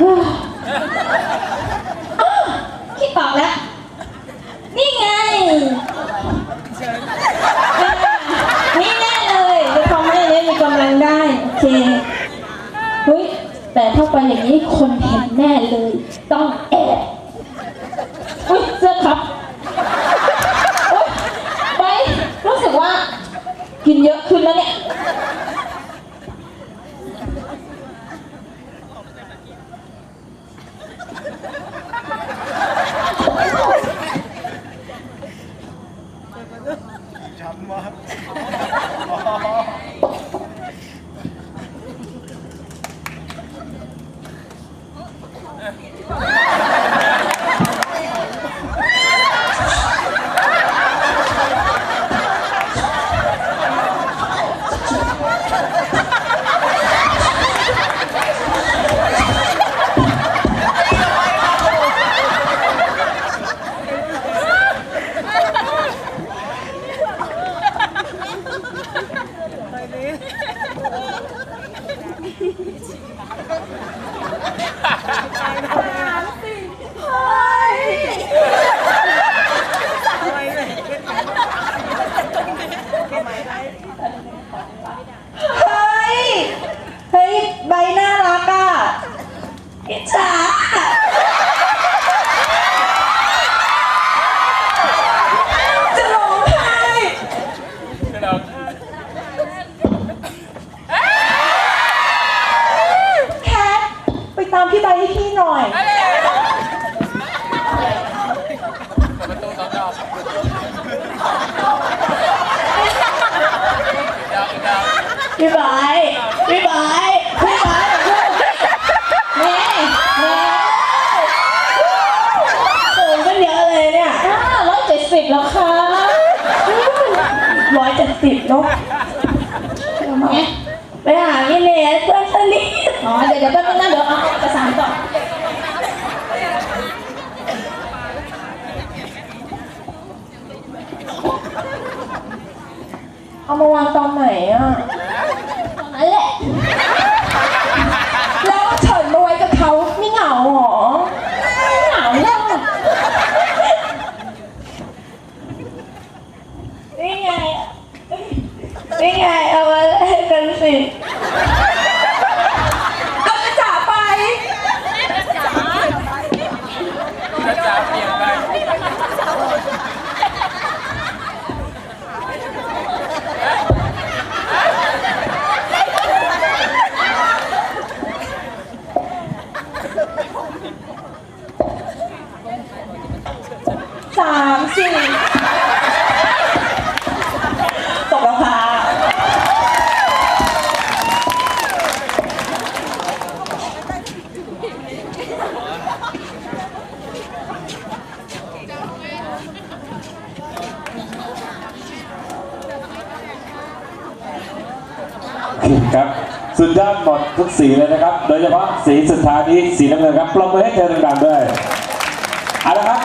อ้าวคิดออกแล้ว นี่ไงอ่านี่แน่เลยจะทำให้เนี้มีกำลังได้โอเคเฮ้ยแต่ถ้าไปอย่างนี้คนเห็นแน่เลย ต้องแอบอุ้ยเสื้อครับอุ้ยไปรู้สึกว่า กินเยอะ ハハハハ! พี่ใบพี่ใบพี่ใบแม่แม่สูงกันเยอะเลยเนี่ยห้าร้อยเจ็ดสิบแล้วค่ะร้อยเจ็ดสิบเนาะไปหาพี่เนสเพื่อนสนิทอ๋อเดี๋ยวเดี๋ยวแป๊บนึงนะเดี๋ยวเอาเอกสารก่อนเอามาวางตอนไหนอะ ตอนนั้นแหละ แล้วเฉินมาไว้กับเขาไม่เหงาหรอ หนาวแล้ว นี่ไง นี่ไง เอามาแลกกันสิ เอาไปจ่าไป สามสี่ตกราคาครับ สุดยอดหมดทุกสีเลยนะครับ โดยเฉพาะสีสุดท้ายนี้สีน้ำเงินครับปรบมือให้เธอดังๆด้วยเอาละครับ